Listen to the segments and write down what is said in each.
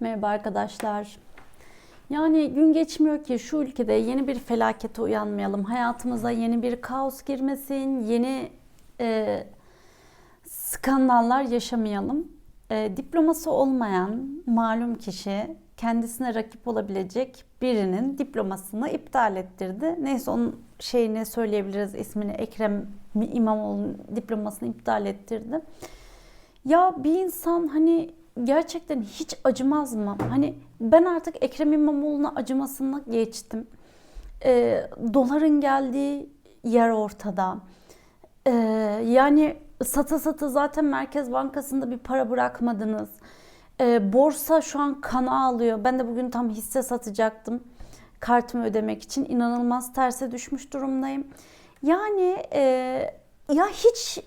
Merhaba arkadaşlar. Yani gün geçmiyor ki şu ülkede yeni bir felakete uyanmayalım. Hayatımıza yeni bir kaos girmesin, yeni e, skandallar yaşamayalım. E, diploması olmayan malum kişi kendisine rakip olabilecek birinin diplomasını iptal ettirdi. Neyse onun şeyini söyleyebiliriz ismini Ekrem İmamoğlu'nun diplomasını iptal ettirdi. Ya bir insan hani gerçekten hiç acımaz mı? Hani ben artık Ekrem İmamoğlu'na acımasını geçtim. Ee, doların geldiği yer ortada. Ee, yani sata sata zaten Merkez Bankası'nda bir para bırakmadınız. Ee, borsa şu an kana alıyor. Ben de bugün tam hisse satacaktım. Kartımı ödemek için inanılmaz terse düşmüş durumdayım. Yani e, ya hiç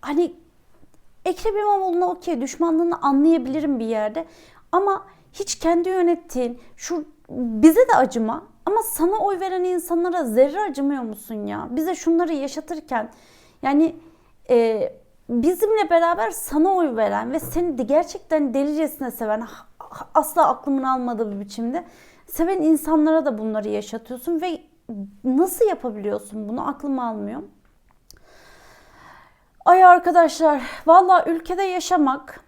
hani Ekrem İmamoğlu'na okey düşmanlığını anlayabilirim bir yerde. Ama hiç kendi yönettiğin şu bize de acıma ama sana oy veren insanlara zerre acımıyor musun ya? Bize şunları yaşatırken yani e, bizimle beraber sana oy veren ve seni de gerçekten delicesine seven asla aklımın almadığı bir biçimde seven insanlara da bunları yaşatıyorsun ve nasıl yapabiliyorsun bunu aklım almıyor. Ay arkadaşlar valla ülkede yaşamak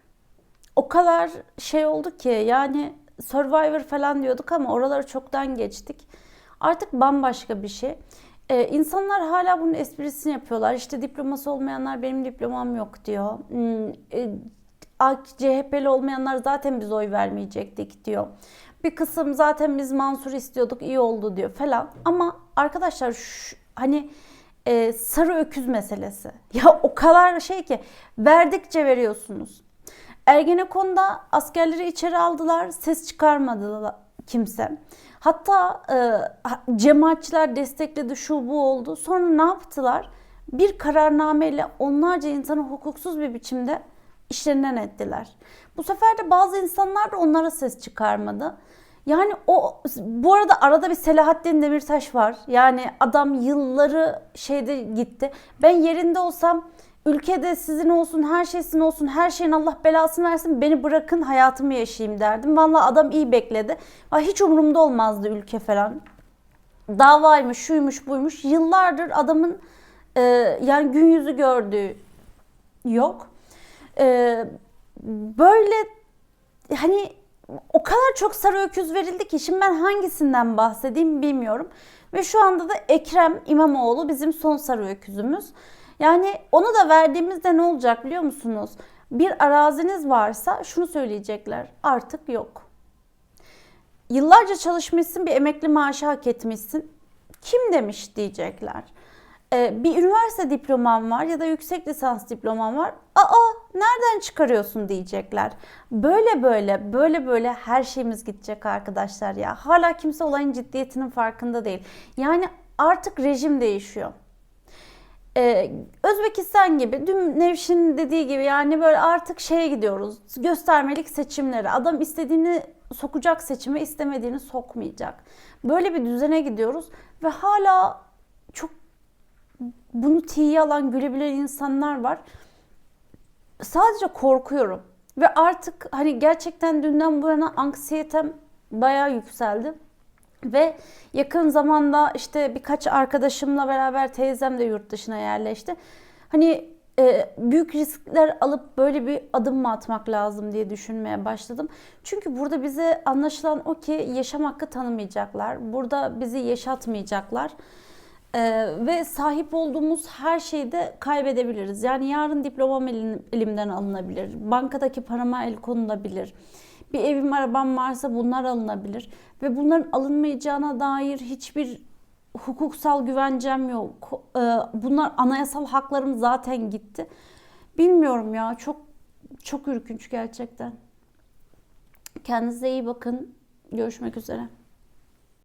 o kadar şey oldu ki yani Survivor falan diyorduk ama oraları çoktan geçtik. Artık bambaşka bir şey. Ee, insanlar hala bunun esprisini yapıyorlar. İşte diploması olmayanlar benim diplomam yok diyor. Hmm, e, CHP'li olmayanlar zaten biz oy vermeyecektik diyor. Bir kısım zaten biz Mansur istiyorduk iyi oldu diyor falan. Ama arkadaşlar şu, hani e, sarı öküz meselesi. Ya o kadar şey ki verdikçe veriyorsunuz. Ergenekon'da askerleri içeri aldılar, ses çıkarmadı kimse. Hatta e, cemaatçiler destekledi, şu bu oldu. Sonra ne yaptılar? Bir kararnameyle onlarca insanı hukuksuz bir biçimde işlerinden ettiler. Bu sefer de bazı insanlar da onlara ses çıkarmadı. Yani o bu arada arada bir Selahattin Demirtaş var. Yani adam yılları şeyde gitti. Ben yerinde olsam ülkede sizin olsun, her şey sizin olsun, her şeyin Allah belasını versin. Beni bırakın hayatımı yaşayayım derdim. Vallahi adam iyi bekledi. Hiç umurumda olmazdı ülke falan. Davaymış, şuymuş, buymuş. Yıllardır adamın e, yani gün yüzü gördüğü yok. E, böyle hani o kadar çok sarı öküz verildi ki şimdi ben hangisinden bahsedeyim bilmiyorum. Ve şu anda da Ekrem İmamoğlu bizim son sarı öküzümüz. Yani onu da verdiğimizde ne olacak biliyor musunuz? Bir araziniz varsa şunu söyleyecekler. Artık yok. Yıllarca çalışmışsın, bir emekli maaşı hak etmişsin. Kim demiş diyecekler. Ee, bir üniversite diploman var ya da yüksek lisans diploman var. Aa nereden çıkarıyorsun diyecekler. Böyle böyle böyle böyle her şeyimiz gidecek arkadaşlar ya. Hala kimse olayın ciddiyetinin farkında değil. Yani artık rejim değişiyor. Ee, Özbekistan gibi, dün Nevşin dediği gibi yani böyle artık şeye gidiyoruz. Göstermelik seçimlere. Adam istediğini sokacak seçime, istemediğini sokmayacak. Böyle bir düzene gidiyoruz ve hala çok bunu tiye alan, gülebilen insanlar var. Sadece korkuyorum. Ve artık hani gerçekten dünden bu yana anksiyetem bayağı yükseldi. Ve yakın zamanda işte birkaç arkadaşımla beraber teyzem de yurt dışına yerleşti. Hani e, büyük riskler alıp böyle bir adım mı atmak lazım diye düşünmeye başladım. Çünkü burada bize anlaşılan o ki yaşam hakkı tanımayacaklar. Burada bizi yaşatmayacaklar. Ee, ve sahip olduğumuz her şeyi de kaybedebiliriz. Yani yarın diplomam elim, elimden alınabilir. Bankadaki parama el konulabilir. Bir evim arabam varsa bunlar alınabilir. Ve bunların alınmayacağına dair hiçbir hukuksal güvencem yok. Ee, bunlar anayasal haklarım zaten gitti. Bilmiyorum ya çok çok ürkünç gerçekten. Kendinize iyi bakın. Görüşmek üzere.